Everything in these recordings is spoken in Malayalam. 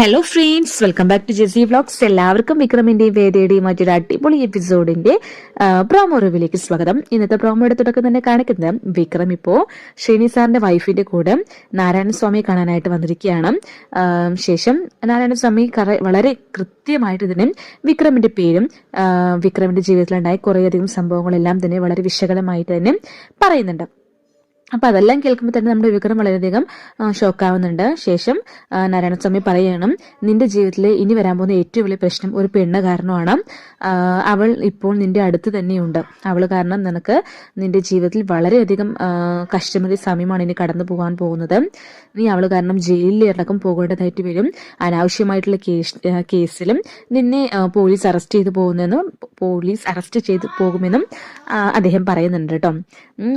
Hello friends welcome back to JC vlogs എല്ലാവർക്കും വിക്രമിന്റെയും വേദയുടെയും മറ്റൊരു അടിപൊളി എപ്പിസോഡിന്റെ പ്രോമോ റിവിലേക്ക് സ്വാഗതം. ഇന്നത്തെ പ്രോമോ തുടക്കം തന്നെ കാണിക്കുന്നത് വിക്രം ഇപ്പോ ശ്രീനി സാറിന്റെ വൈഫിന്റെ കൂടെ നാരായണ സ്വാമിയെ കാണാനായിട്ട് വന്നിരിക്കുകയാണ്. ശേഷം നാരായണ സ്വാമി വളരെ കൃത്യമായിട്ട് ഇതിന് വിക്രമിന്റെ പേരും വിക്രമിന്റെ ജീവിതത്തിലുണ്ടായ കുറേയധികം സംഭവങ്ങളെല്ലാം തന്നെ വളരെ വിശകലമായിട്ട് തന്നെ പറയുന്നുണ്ട്. അപ്പൊ അതെല്ലാം കേൾക്കുമ്പോൾ തന്നെ നമ്മുടെ വിക്രം വളരെയധികം ഷോക്കാവുന്നുണ്ട് ശേഷം നാരായണസ്വാമി പറയണം നിന്റെ ജീവിതത്തിൽ ഇനി വരാൻ പോകുന്ന ഏറ്റവും വലിയ പ്രശ്നം ഒരു പെണ്ണ് കാരണമാണ്. അവൾ ഇപ്പോൾ നിന്റെ അടുത്ത് തന്നെയുണ്ട്. അവൾ കാരണം നിനക്ക് നിന്റെ ജീവിതത്തിൽ വളരെയധികം കഷ്ടമതി സമയമാണ് ഇനി കടന്നു പോകാൻ പോകുന്നത്. നീ അവൾ കാരണം ജയിലിൽ അടക്കം പോകേണ്ടതായിട്ട് വരും. അനാവശ്യമായിട്ടുള്ള കേസ് കേസിലും നിന്നെ പോലീസ് അറസ്റ്റ് ചെയ്തു പോകുന്നെന്നും പോലീസ് അറസ്റ്റ് ചെയ്തു പോകുമെന്നും അദ്ദേഹം പറയുന്നുണ്ട് കേട്ടോ.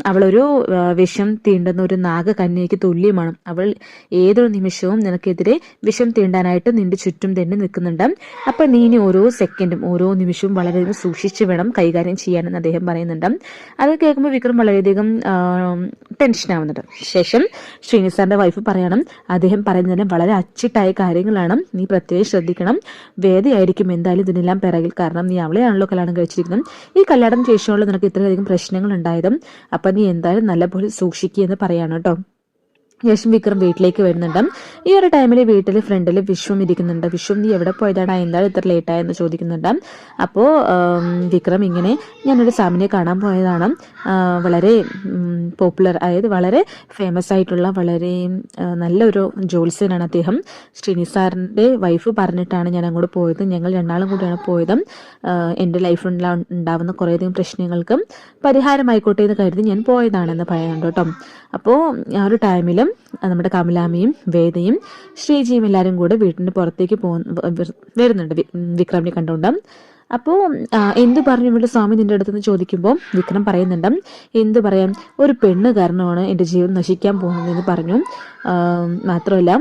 അവളൊരു ആ, വിഷം തീണ്ടുന്ന ഒരു നാഗകന്യയ്ക്ക് തുല്യമാണ്. അവൾ ഏതൊരു നിമിഷവും നിനക്കെതിരെ വിഷം തീണ്ടാനായിട്ട് നിന്റെ ചുറ്റും തന്നെ നിൽക്കുന്നുണ്ട്. അപ്പൊ നീ ഇനി ഓരോ സെക്കൻഡും ഓരോ നിമിഷവും വളരെയധികം സൂക്ഷിച്ചു വേണം കൈകാര്യം ചെയ്യാനെന്ന് അദ്ദേഹം പറയുന്നുണ്ട്. അത് കേൾക്കുമ്പോൾ വിക്രം വളരെയധികം ടെൻഷൻ ആവുന്നുണ്ട്. ശേഷം ശ്രീനിസാറിന്റെ വൈഫ് പറയണം അദ്ദേഹം പറയുന്നതിന് വളരെ അച്ചിട്ടായ കാര്യങ്ങളാണ്. നീ പ്രത്യേകം ശ്രദ്ധിക്കണം. വേദയായിരിക്കും എന്തായാലും ഇതിനെല്ലാം പിറകിൽ. കാരണം നീ അവളെയാണല്ലോ കല്യാണം കഴിച്ചിരിക്കുന്നത്. ഈ കല്യാണം ശേഷമുള്ള നിനക്ക് ഇത്രയധികം പ്രശ്നങ്ങൾ ഉണ്ടായതും അപ്പൊ നീ എന്തായാലും നല്ലപോലെ സൂക്ഷിക്കുക എന്ന് പറയാണ് കേട്ടോ ശേഷം വിക്രം വീട്ടിലേക്ക് വരുന്നുണ്ട്. ഈ ഒരു ടൈമിൽ വീട്ടിൽ ഫ്രണ്ടിൽ വിശ്വം ഇരിക്കുന്നുണ്ട്. വിശ്വം നീ എവിടെ പോയതാടാ? എന്താണ് ഇത്ര ലേറ്റ് ആയെന്ന് ചോദിക്കുന്നുണ്ട്. അപ്പോൾ വിക്രം ഇങ്ങനെ ഞാനൊരു സാമിനെ കാണാൻ പോയതാണ്. വളരെ പോപ്പുലർ അതായത് വളരെ ഫേമസ് ആയിട്ടുള്ള വളരെ നല്ലൊരു ജോത്സ്യനാണ് അദ്ദേഹം. ശ്രീനി സാറിന്റെ വൈഫ് പറഞ്ഞിട്ടാണ് ഞാൻ അങ്ങോട്ട് പോയത്. ഞങ്ങൾ രണ്ടാളും കൂടിയാണ് പോയത്. എന്റെ ലൈഫിൽ ഉണ്ടാവുന്ന കുറേയധികം പ്രശ്നങ്ങൾക്കും പരിഹാരമായിക്കോട്ടെ എന്ന് കരുതി ഞാൻ പോയതാണെന്ന് പറയുന്നുണ്ട് കേട്ടോ. അപ്പോൾ ആ ഒരു ടൈമിലും നമ്മുടെ കമലാമ്മയും വേദയും ശ്രീജിയും എല്ലാവരും കൂടെ വീട്ടിന്റെ പുറത്തേക്ക് പോകുന്ന വരുന്നുണ്ട് വിക്രമിനെ കണ്ടുകൊണ്ട്. അപ്പോൾ എന്തു പറഞ്ഞു ഇവിടെ സ്വാമി നിന്റെ അടുത്ത് നിന്ന് ചോദിക്കുമ്പോൾ വിക്രം പറയുന്നുണ്ട് എന്തു പറയാം? ഒരു പെണ്ണ് കാരണമാണ് എന്റെ ജീവൻ നശിക്കാൻ പോകുന്നതെന്ന് പറഞ്ഞു. മാത്രമല്ല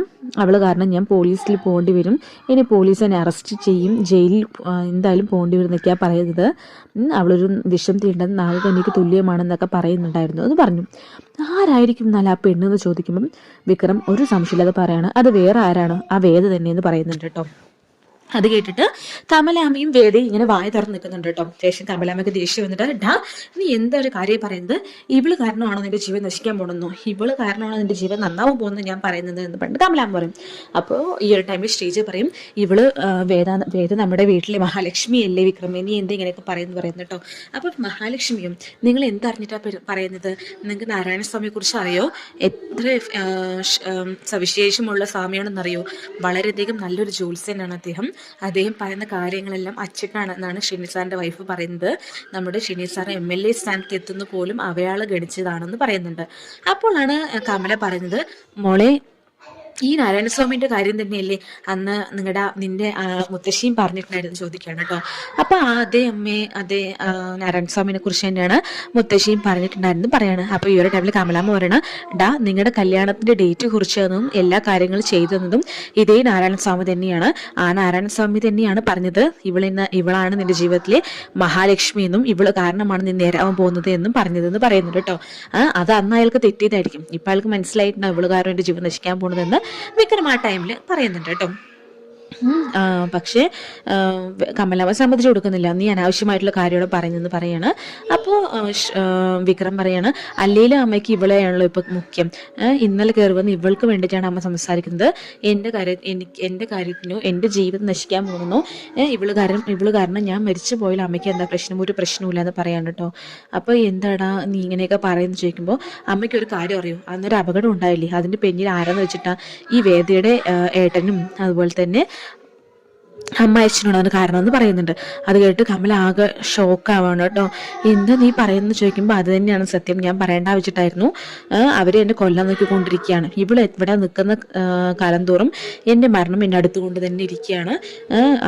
അവൾ കാരണം ഞാൻ പോലീസിൽ പോകേണ്ടി വരും. ഇനി പോലീസ് എന്നെ അറസ്റ്റ് ചെയ്യും. ജയിലിൽ എന്തായാലും പോകേണ്ടി വരും എന്നൊക്കെയാണ് പറയുന്നത്. അവളൊരു വിഷം തീണ്ടത് നാഗകന്യക്ക് തുല്യമാണെന്നൊക്കെ പറയുന്നുണ്ടായിരുന്നു എന്ന് പറഞ്ഞു. ആരായിരിക്കും എന്നാൽ ആ പെണ്ണെന്ന് ചോദിക്കുമ്പം വിക്രം ഒരു സംശയമില്ലാതെ പറയാണ് അത് വേറെ ആരാണോ? ആ വേദ തന്നെയെന്ന് പറയുന്നുണ്ട് കേട്ടോ. അത് കേട്ടിട്ട് കമലാമയും വേദയും ഇങ്ങനെ വായ തുറന്ന് നിൽക്കുന്നുണ്ട് കേട്ടോ. ശേഷം കമലാമയ്ക്ക് ദേഷ്യം വന്നിട്ട് ഡാ നീ എന്താ ഒരു കാര്യം പറയുന്നത്? ഇവൾ കാരണമാണോ നിന്റെ ജീവൻ നശിക്കാൻ പോകുന്നു ഇവൾ കാരണമാണോ നിന്റെ ജീവൻ നന്നാവും പോകുന്നത് ഞാൻ പറയുന്നത്? എന്ന് പറഞ്ഞിട്ട് കമലാമ പറയും. അപ്പോൾ ഈ ഒരു ടൈമിൽ സ്റ്റേജ് പറയും ഇവൾ വേദ വേദ നമ്മുടെ വീട്ടിലെ മഹാലക്ഷ്മി അല്ലേ വിക്രമേ നീ എന്താ ഇങ്ങനെയൊക്കെ പറയുന്നു പറയുന്നു കേട്ടോ. അപ്പോൾ മഹാലക്ഷ്മിയും നിങ്ങൾ എന്തറിഞ്ഞിട്ടാണ് പറയുന്നത്? നിങ്ങൾക്ക് നാരായണസ്വാമിയെ കുറിച്ച് അറിയോ? എത്ര സവിശേഷമുള്ള സ്വാമിയാണെന്നറിയോ? വളരെയധികം നല്ലൊരു ജോത്സ്യനാണ് അദ്ദേഹം. അദ്ദേഹം പറയുന്ന കാര്യങ്ങളെല്ലാം അച്ചട്ടാണെന്നാണ് ഷിനി സാറിന്റെ വൈഫ് പറയുന്നത്. നമ്മുടെ Shini sir M L A സ്ഥാനത്ത് എത്തുന്ന പോലും അവയാൾ ഗണിച്ചതാണെന്ന് പറയുന്നുണ്ട്. അപ്പോഴാണ് കമല പറയുന്നത് മോളെ ഈ നാരായണസ്വാമിന്റെ കാര്യം തന്നെയല്ലേ അന്ന് നിങ്ങളുടെ നിന്റെ മുത്തശ്ശിയും പറഞ്ഞിട്ടുണ്ടായിരുന്നു ചോദിക്കുകയാണ് കേട്ടോ അപ്പൊ അതേ അമ്മയെ അതേ നാരായണസ്വാമിനെ കുറിച്ച് തന്നെയാണ് മുത്തശ്ശിയും പറഞ്ഞിട്ടുണ്ടായിരുന്നു പറയാണ്. അപ്പൊ ഈ ഒരു ടൈമിൽ കമലാമ്മ പറയണ ഡാ നിങ്ങളുടെ കല്യാണത്തിന്റെ ഡേറ്റ് കുറിച്ച് തന്നതും എല്ലാ കാര്യങ്ങളും ചെയ്തു തന്നതും ഇതേ നാരായണസ്വാമി തന്നെയാണ്. ആ നാരായണസ്വാമി തന്നെയാണ് പറഞ്ഞത്. ഇവളിന്ന് ഇവളാണ് നിന്റെ ജീവിതത്തിലെ മഹാലക്ഷ്മി എന്നും ഇവൾ കാരണമാണ് നീ നേരാവാൻ പോകുന്നത് എന്നും പറഞ്ഞതെന്ന് പറയുന്നുണ്ട് കേട്ടോ അത് അന്ന് അയാൾക്ക് തെറ്റിയതായിരിക്കും. ഇപ്പൊ അയാൾക്ക് മനസ്സിലായിട്ടുണ്ടാവും ഇവൾ കാരണം എന്റെ ജീവൻ നശിക്കാൻ പോകുന്നതെന്ന്. വിക്രം ആ ടൈമിൽ പറയുന്നുണ്ട് കേട്ടോ. പക്ഷേ കമലാമ്മ സമ്മതിച്ചു കൊടുക്കുന്നില്ല. നീ അനാവശ്യമായിട്ടുള്ള കാര്യങ്ങൾ പറയുന്നെന്ന് പറയാണ്. അപ്പോൾ വിക്രം പറയാണ് അല്ലേലും അമ്മയ്ക്ക് ഇവളെയാണല്ലോ ഇപ്പം മുഖ്യം. ഇന്നലെ കയറി വന്ന് ഇവൾക്ക് വേണ്ടിയിട്ടാണ് അമ്മ സംസാരിക്കുന്നത്. എന്റെ കാര്യ എനിക്ക് എന്റെ കാര്യത്തിനോ എന്റെ ജീവിതം നശിക്കാൻ പോകുന്നു. ഇവൾ കാരണം ഇവൾ കാരണം ഞാൻ മരിച്ചു പോയാലും അമ്മയ്ക്ക് എന്താ പ്രശ്നം? ഒരു പ്രശ്നമില്ല എന്ന് പറയാണ് കേട്ടോ. അപ്പോൾ എന്താടാ നീ ഇങ്ങനെയൊക്കെ പറയുന്നു ചോദിക്കുമ്പോൾ അമ്മയ്ക്ക് ഒരു കാര്യം അറിയൂ? അന്നൊരു അപകടം ഉണ്ടായില്ലേ? അതിന്റെ പിന്നിൽ ആരാന്ന് വെച്ചിട്ടാ ഈ വേദിയുടെ ഏട്ടനും അതുപോലെ തന്നെ അമ്മ അച്ഛനോടാണ് കാരണം എന്ന് പറയുന്നുണ്ട്. അത് കേട്ട് കമൽ ആകെ ഷോക്ക് ഷോക്കാവാണ് കേട്ടോ. എന്താ നീ പറയുന്നത് ചോദിക്കുമ്പോൾ അത് തന്നെയാണ് സത്യം. ഞാൻ പറയേണ്ട ആവശ്യമായിരുന്നു അവർ എന്നെ കൊല്ലാൻ നോക്കിക്കൊണ്ടിരിക്കുകയാണ്. ഇവിടെ ഇവിടെ നിൽക്കുന്ന കാലം തോറും എന്റെ മരണം എന്നെ അടുത്തുകൊണ്ട് തന്നെ ഇരിക്കുകയാണ്.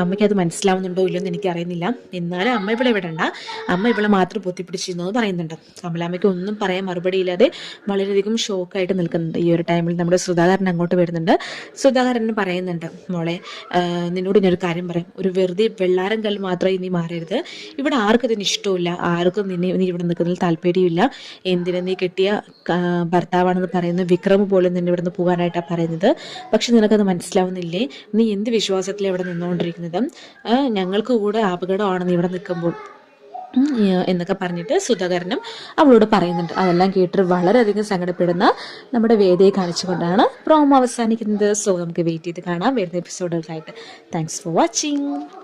അമ്മയ്ക്ക് അത് മനസ്സിലാവുന്നുണ്ടോ ഇല്ലയോ എന്ന് എനിക്കറിയുന്നില്ല. എന്നാലും അമ്മ ഇവിടെ വിടണ്ട. അമ്മ ഇവിടെ മാത്രം പൊത്തിപ്പിടിച്ചിരുന്നു എന്ന് പറയുന്നുണ്ട്. കമലാമ്മയ്ക്ക് ഒന്നും പറയാൻ മറുപടി ഇല്ലാതെ വളരെയധികം ഷോക്കായിട്ട് നിൽക്കുന്നുണ്ട് ഈ ഒരു ടൈമിൽ നമ്മുടെ സുധാകരൻ അങ്ങോട്ട് വരുന്നുണ്ട്. സുധാകരൻ പറയുന്നുണ്ട് മോളെ നിന്നോട് ഞാനൊരു കാര്യം പറയാം. ഒരു വെറുതെ വെള്ളാരം കല്ല് മാത്രമായി നീ മാറരുത്. ഇവിടെ ആർക്കും ഇതിന് ഇഷ്ടമില്ല ആർക്കും നിന്നെ നീ ഇവിടെ നിൽക്കുന്നതിൽ താല്പര്യമില്ല എന്തിനു നീ കിട്ടിയ ഭർത്താവാണെന്ന് പറയുന്ന വിക്രമ പോലും നിന്നെ ഇവിടെ നിന്ന് പോകാനായിട്ടാണ് പറയുന്നത്. പക്ഷെ നിനക്കത് മനസ്സിലാവുന്നില്ലേ? നീ എന്ത് വിശ്വാസത്തിലാണ് ഇവിടെ നിന്നുകൊണ്ടിരിക്കുന്നത്? ഞങ്ങൾക്ക് കൂടെ അപകടമാണ് നീ ഇവിടെ നിൽക്കുമ്പോൾ. എന്നൊക്കെ പറഞ്ഞിട്ട് സുധാകരനും അവളോട് പറയുന്നുണ്ട്. അതെല്ലാം കേട്ടിട്ട് വളരെയധികം സങ്കടപ്പെടുന്ന നമ്മുടെ വേദയെ കാണിച്ചുകൊണ്ടാണ് പ്രോമോ അവസാനിക്കുന്നത്. സോ നമുക്ക് വെയിറ്റ് ചെയ്ത് കാണാം വരുന്ന എപ്പിസോഡുകൾക്കായിട്ട് താങ്ക്സ് ഫോർ വാച്ചിങ്